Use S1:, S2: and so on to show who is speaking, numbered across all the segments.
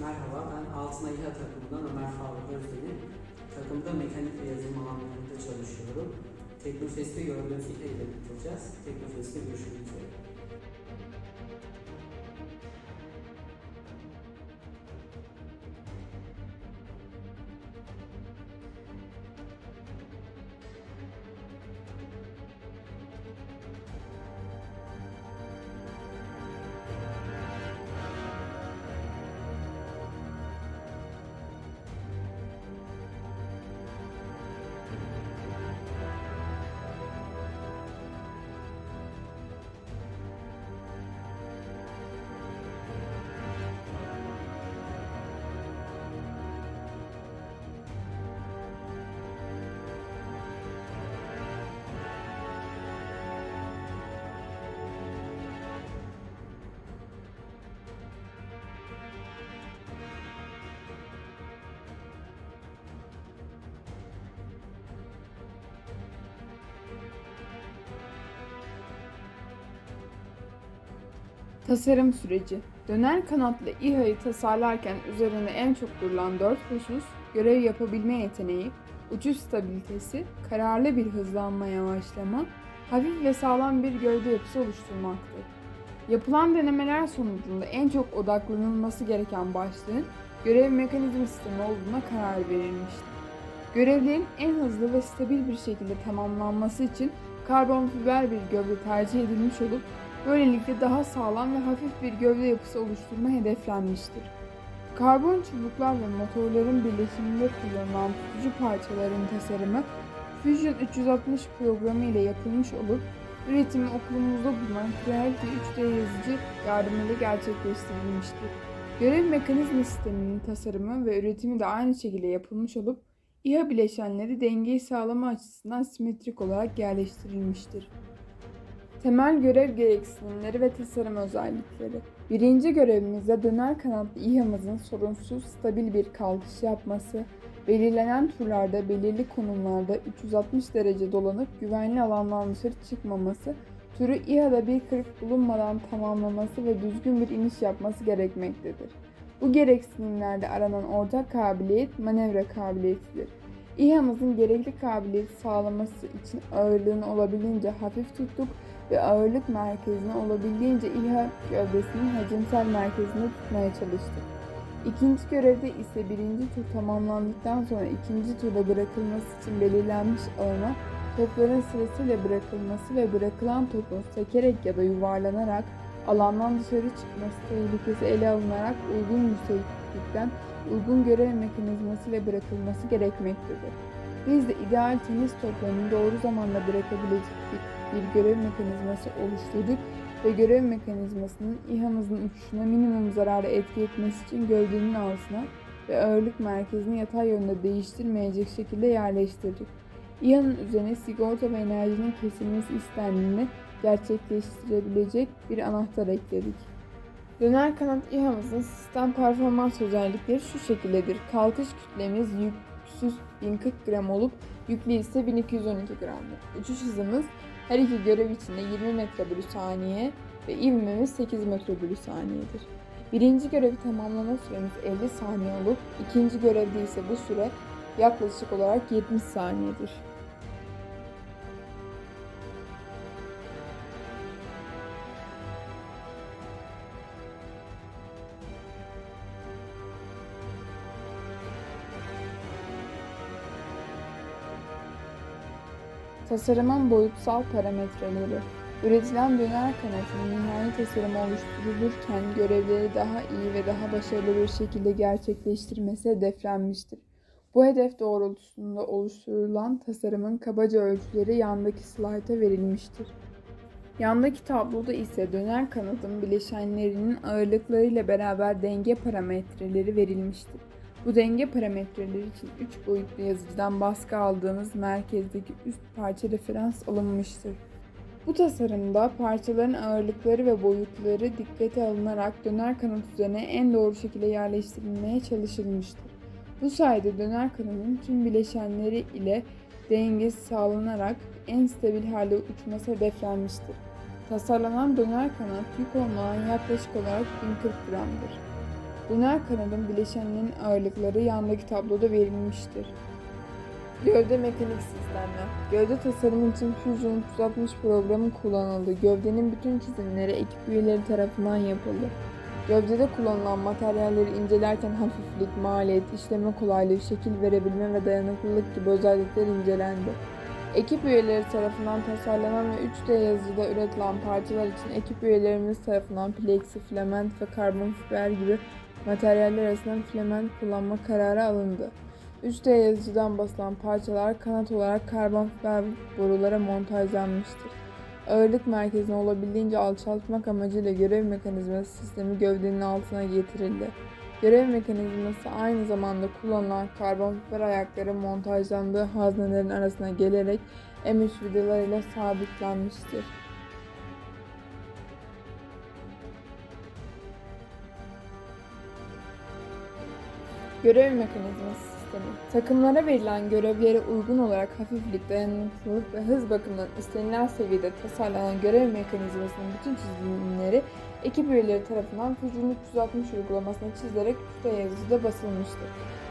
S1: Merhaba, ben Altına İHA takımından Ömer Faruk Özdemir. Takımda mekanik ve yazılım alanlarında çalışıyorum. Teknofest'te gördüğünüz ile bitireceğiz. Teknofest'te görüşmek üzere.
S2: Tasarım süreci Döner kanatlı İHA'yı tasarlarken üzerine en çok durulan dört husus, görev yapabilme yeteneği, uçuş stabilitesi, kararlı bir hızlanma yavaşlama, hafif ve sağlam bir gövde yapısı oluşturmaktır. Yapılan denemeler sonucunda en çok odaklanılması gereken başlığın görev mekanizma sistemi olduğuna karar verilmiştir. Görevlerin en hızlı ve stabil bir şekilde tamamlanması için karbon fiber bir gövde tercih edilmiş olup Böylelikle daha sağlam ve hafif bir gövde yapısı oluşturma hedeflenmiştir. Karbon çubuklar ve motorların birleşiminde kullanılan tutucu parçaların tasarımı Fusion 360 programı ile yapılmış olup üretimi okulumuzda bulunan Creality 3D yazıcı yardımıyla gerçekleştirilmiştir. Görev mekanizma sisteminin tasarımı ve üretimi de aynı şekilde yapılmış olup İHA bileşenleri dengeyi sağlama açısından simetrik olarak yerleştirilmiştir. Temel görev gereksinimleri ve tasarım özellikleri. Birinci görevimizde döner kanatlı İHA'mızın sorunsuz, stabil bir kalkış yapması, belirlenen turlarda belirli konumlarda 360 derece dolanıp güvenli alandan dışarı çıkmaması, turu İHA'da bir kırık bulunmadan tamamlaması ve düzgün bir iniş yapması gerekmektedir. Bu gereksinimlerde aranan ortak kabiliyet manevra kabiliyetidir. İHA'mızın gerekli kabiliyeti sağlaması için ağırlığını olabildiğince hafif tuttuk ve ağırlık merkezini olabildiğince İHA gövdesinin hacimsel merkezinde tutmaya çalıştık. İkinci görevde ise birinci tur tamamlandıktan sonra ikinci turda bırakılması için belirlenmiş alana topların sırasıyla bırakılması ve bırakılan topun sekerek ya da yuvarlanarak alandan dışarı çıkması tehlikesi ele alınarak uygun yükseklikten uygun görev mekanizması ile bırakılması gerekmektedir. Biz de ideal tenis toplarını doğru zamanda bırakabilecek bir görev mekanizması oluşturduk ve görev mekanizmasının İHA'mızın uçuşuna minimum zararı etki etmesi için gövdenin altına ve ağırlık merkezini yatay yönde değiştirmeyecek şekilde yerleştirdik. İHA'nın üzerine sigorta ve enerjinin kesilmesi istendiğinde gerçekleştirebilecek bir anahtar ekledik. Döner kanat İHA'mızın sistem performans özellikleri şu şekildedir. Kalkış kütlemiz yüksüz 1040 gram olup yüklü ise 1212 gramdır. Uçuş hızımız her iki görev içinde 20 metre bölü saniye ve ivmemiz 8 metre bölü saniyedir. Birinci görevi tamamlama süremiz 50 saniye olup ikinci görevde ise bu süre yaklaşık olarak 70 saniyedir. Tasarımın boyutsal parametreleri Üretilen döner kanatın nihai tasarımı oluşturulurken görevleri daha iyi ve daha başarılı bir şekilde gerçekleştirmesi hedeflenmiştir. Bu hedef doğrultusunda oluşturulan tasarımın kabaca ölçüleri yandaki slayta verilmiştir. Yandaki tabloda ise döner kanadın bileşenlerinin ağırlıklarıyla beraber denge parametreleri verilmiştir. Bu denge parametreleri için 3 boyutlu yazıcıdan baskı aldığınız merkezdeki üst parça referans alınmıştır. Bu tasarımda parçaların ağırlıkları ve boyutları dikkate alınarak döner kanat üzerine en doğru şekilde yerleştirilmeye çalışılmıştır. Bu sayede döner kanadın tüm bileşenleri ile dengesi sağlanarak en stabil halde uçması hedeflenmiştir. Tasarlanan döner kanat yük olmadan yaklaşık olarak 1040 gramdır. Döner kanadın bileşenlerin ağırlıkları yandaki tabloda verilmiştir. Gövde mekanik sistemler. Gövde tasarımı için Fusion 360 programı kullanıldı. Gövdenin bütün çizimleri ekip üyeleri tarafından yapıldı. Gövdede kullanılan materyalleri incelerken hafiflik, maliyet, işleme kolaylığı, şekil verebilme ve dayanıklılık gibi özellikler incelendi. Ekip üyeleri tarafından tasarlanan ve 3D yazıcıda üretilen parçalar için ekip üyelerimiz tarafından plexi, filament ve karbon fiber gibi materyaller arasından filament kullanma kararı alındı. 3D yazıcıdan basılan parçalar kanat olarak karbon fiber borulara montajlanmıştır. Ağırlık merkezini olabildiğince alçaltmak amacıyla görev mekanizması sistemi gövdenin altına getirildi. Görev mekanizması aynı zamanda kullanılan karbon fiber ayakları montajlandığı haznelerin arasına gelerek M3 vidalarıyla sabitlenmiştir. Görev mekanizması sistemi. Takımlara verilen görevlere uygun olarak hafiflik, dayanıklılık ve hız bakımından istenilen seviyede tasarlanan görev mekanizmasının bütün çizimleri ekip üyeleri tarafından Fusion 360 uygulamasına çizilerek üstte yazıcıda basılmıştır.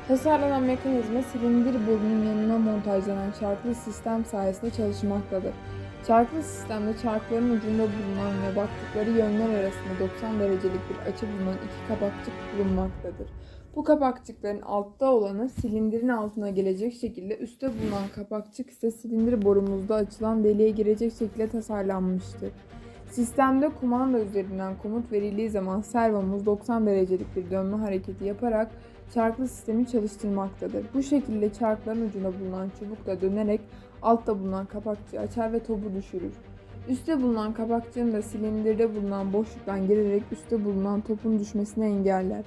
S2: Tasarlanan mekanizma silindir borunun yanına montajlanan çarklı sistem sayesinde çalışmaktadır. Çarklı sistemde çarkların ucunda bulunan ve baktıkları yönler arasında 90 derecelik bir açı bulunan iki kapakçık bulunmaktadır. Bu kapakçıkların altta olanı silindirin altına gelecek şekilde üstte bulunan kapakçık ise silindir borumuzda açılan deliğe girecek şekilde tasarlanmıştır. Sistemde kumanda üzerinden komut verildiği zaman servomuz 90 derecelik bir dönme hareketi yaparak çarklı sistemi çalıştırmaktadır. Bu şekilde çarkların ucunda bulunan çubuk da dönerek altta bulunan kapakçığı açar ve topu düşürür. Üstte bulunan kapakçığın da silindirde bulunan boşluktan girerek üstte bulunan topun düşmesini engeller.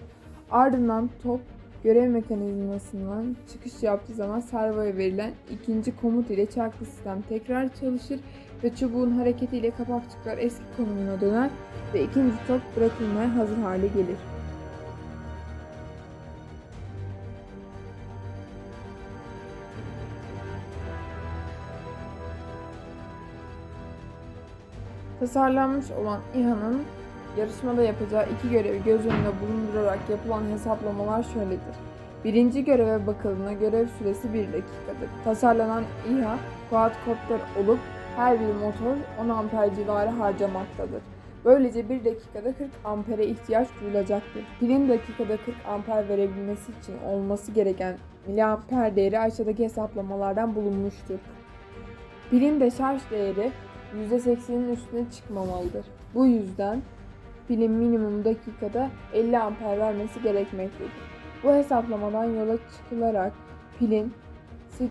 S2: Ardından top görev mekanizmasından çıkış yaptığı zaman servoya verilen ikinci komut ile çarklı sistem tekrar çalışır ve çubuğun hareketiyle kapakçıklar eski konumuna döner ve ikinci top bırakılmaya hazır hale gelir. Tasarlanmış olan İHA'nın yarışmada yapacağı iki görevi göz önünde bulundurarak yapılan hesaplamalar şöyledir. Birinci göreve bakıldığında görev süresi 1 dakikadır. Tasarlanan İHA quadcopter olup her bir motor 10 amper civarı harcamaktadır. Böylece 1 dakikada 40 ampere ihtiyaç duyulacaktır. Pilin dakikada 40 amper verebilmesi için olması gereken miliamper değeri aşağıdaki hesaplamalardan bulunmuştur. Pilin de şarj değeri %80'in üstüne çıkmamalıdır. Bu yüzden pilin minimum dakikada 50 amper vermesi gerekmektedir. Bu hesaplamadan yola çıkılarak pilin 833,33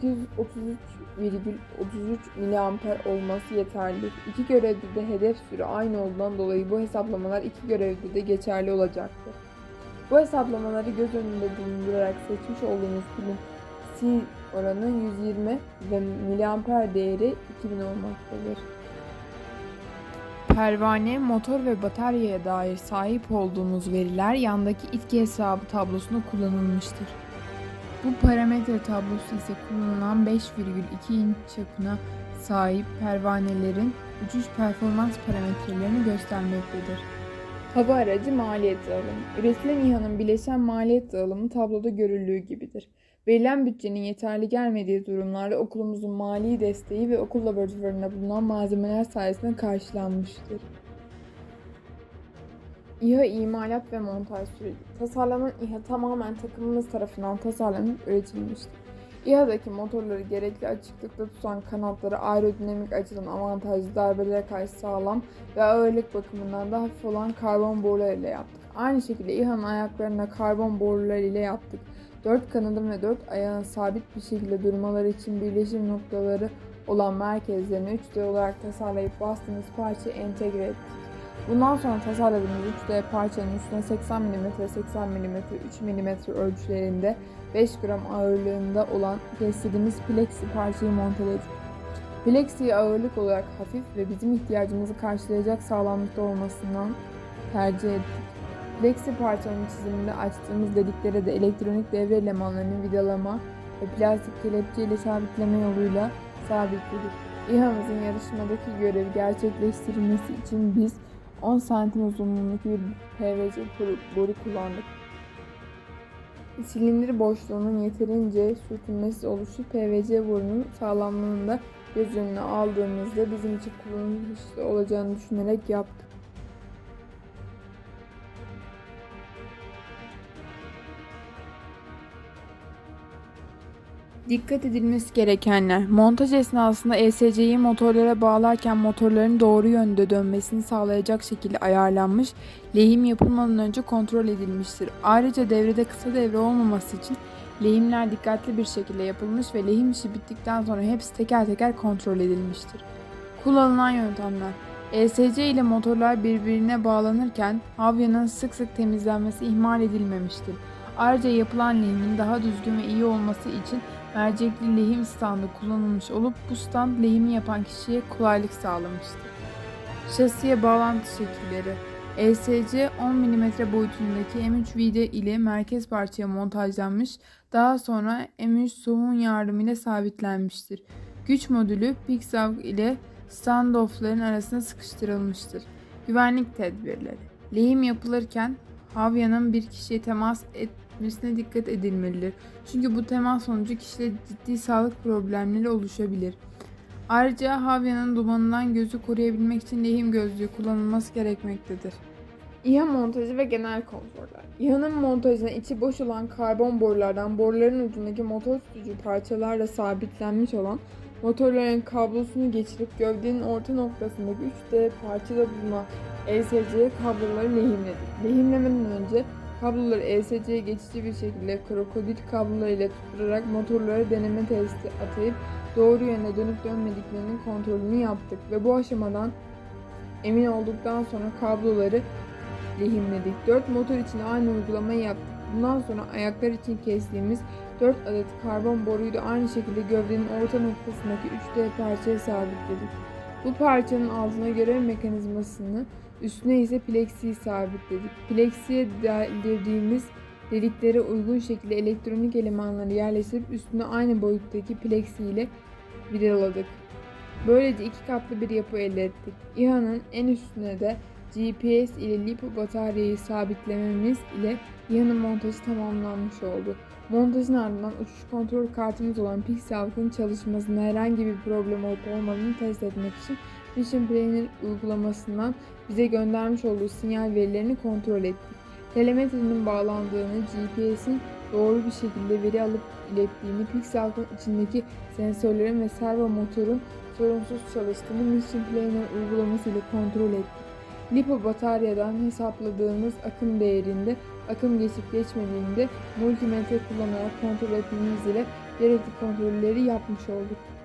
S2: miliamper olması yeterlidir. İki görevde de hedef süre aynı olduğundan dolayı bu hesaplamalar iki görevde de geçerli olacaktır. Bu hesaplamaları göz önünde bulundurarak seçmiş olduğunuz pilin C oranı 120 ve miliamper değeri 2000 olmaktadır. Pervane, motor ve bataryaya dair sahip olduğumuz veriler yandaki itki hesabı tablosunda kullanılmıştır. Bu parametre tablosu ise kullanılan 5,2 inç çapına sahip pervanelerin uçuş performans parametrelerini göstermektedir. Hava aracı maliyet dağılımı. Üretilen İHA'nın bileşen maliyet dağılımı tabloda görüldüğü gibidir. Verilen bütçenin yeterli gelmediği durumlarda okulumuzun mali desteği ve okul laboratuvarında bulunan malzemeler sayesinde karşılanmıştır. İHA imalat ve montaj süreci. Tasarlanan İHA tamamen takımımız tarafından tasarlanıp üretilmiştir. İHA'daki motorları gerekli açıklıkta tutan kanatları aerodinamik açıdan avantajlı darbelere karşı sağlam ve ağırlık bakımından da hafif olan karbon borular ile yaptık. Aynı şekilde İHA'nın ayaklarına karbon borular ile yaptık. Dört kanadın ve dört ayağın sabit bir şekilde durmaları için birleşim noktaları olan merkezlerini 3D olarak tasarlayıp bastığımız parçayı entegre ettik. Bundan sonra tasarladığımız 3D parçanın üstüne 80 mm, 80 mm, 3 mm ölçülerinde 5 gram ağırlığında olan kestiğimiz plexi parçayı monteledik. Plexi'yi ağırlık olarak hafif ve bizim ihtiyacımızı karşılayacak sağlamlıkta olmasından tercih ettik. Plexi parçanın çiziminde açtığımız deliklere de elektronik devre elemanlarını vidalama ve plastik kelepçe ile sabitleme yoluyla sabitledik. İHA'mızın yarışmadaki görevi gerçekleştirilmesi için biz 10 santim uzunluğundaki bir PVC boru kullandık. silindir boşluğunun yeterince sürtünmesiz oluşu PVC borunun sağlamlığını da göz önüne aldığımızda bizim için kullanışlı olacağını düşünerek yaptık. Dikkat edilmesi gerekenler. Montaj esnasında ESC'yi motorlara bağlarken motorların doğru yönde dönmesini sağlayacak şekilde ayarlanmış, lehim yapılmadan önce kontrol edilmiştir. Ayrıca devrede kısa devre olmaması için lehimler dikkatli bir şekilde yapılmış ve lehim işi bittikten sonra hepsi teker teker kontrol edilmiştir. Kullanılan yöntemler ESC ile motorlar birbirine bağlanırken havyanın sık sık temizlenmesi ihmal edilmemiştir. Ayrıca yapılan lehimin daha düzgün ve iyi olması için mercekli lehim standı kullanılmış olup bu stand lehimi yapan kişiye kolaylık sağlamıştır. Şasiye bağlantı şekilleri ESC 10 mm boyutundaki M3 vida ile merkez parçaya montajlanmış, daha sonra M3 soğun yardımıyla sabitlenmiştir. Güç modülü Pixar ile standoffların arasına sıkıştırılmıştır. Güvenlik tedbirleri Lehim yapılırken havyanın bir kişiye temas etmesine dikkat edilmelidir. Çünkü bu temas sonucu kişide ciddi sağlık problemleri oluşabilir. Ayrıca havyanın dumanından gözü koruyabilmek için lehim gözlüğü kullanılması gerekmektedir. İHA montajı ve genel kontroller. İHA'nın montajına içi boş olan karbon borulardan boruların ucundaki motor tutucu parçalarla sabitlenmiş olan motorların kablosunu geçirip gövdenin orta noktasındaki 3D parçada bulunan ESC kabloları lehimledik. Lehimlemeden önce kabloları ESC'ye geçici bir şekilde krokodil kabloları ile tutturarak motorlara deneme testi atayıp doğru yöne dönüp dönmediklerinin kontrolünü yaptık ve bu aşamadan emin olduktan sonra kabloları lehimledik. 4 motor için aynı uygulamayı yaptık. Bundan sonra ayaklar için kestiğimiz 4 adet karbon boruyu da aynı şekilde gövdenin orta noktasındaki 3D parçaya sabitledik. Bu parçanın altına görev mekanizmasını, üstüne ise plexiyi sabitledik. Plexiye deldirdiğimiz deliklere uygun şekilde elektronik elemanları yerleştirip üstüne aynı boyuttaki plexi ile vidaladık. Böylece iki katlı bir yapı elde ettik. İHA'nın en üstüne de GPS ile lipo bataryayı sabitlememiz ile İHA'nın montajı tamamlanmış oldu. Montajın ardından uçuş kontrol kartımız olan Pixel'ın çalışmasında herhangi bir problem olup olmadığını test etmek için Mission Planner uygulamasından bize göndermiş olduğu sinyal verilerini kontrol ettik. Telemetrinin bağlandığını, GPS'in doğru bir şekilde veri alıp ilettiğini, Pixel'ın içindeki sensörlerin ve servo motorun sorunsuz çalıştığını Mission Planner uygulaması ile kontrol ettik. Lipo bataryadan hesapladığımız akım değerinde akım geçip geçmediğinde multimetre kullanarak kontrol etmemiz ile gerekli kontrolleri yapmış olduk.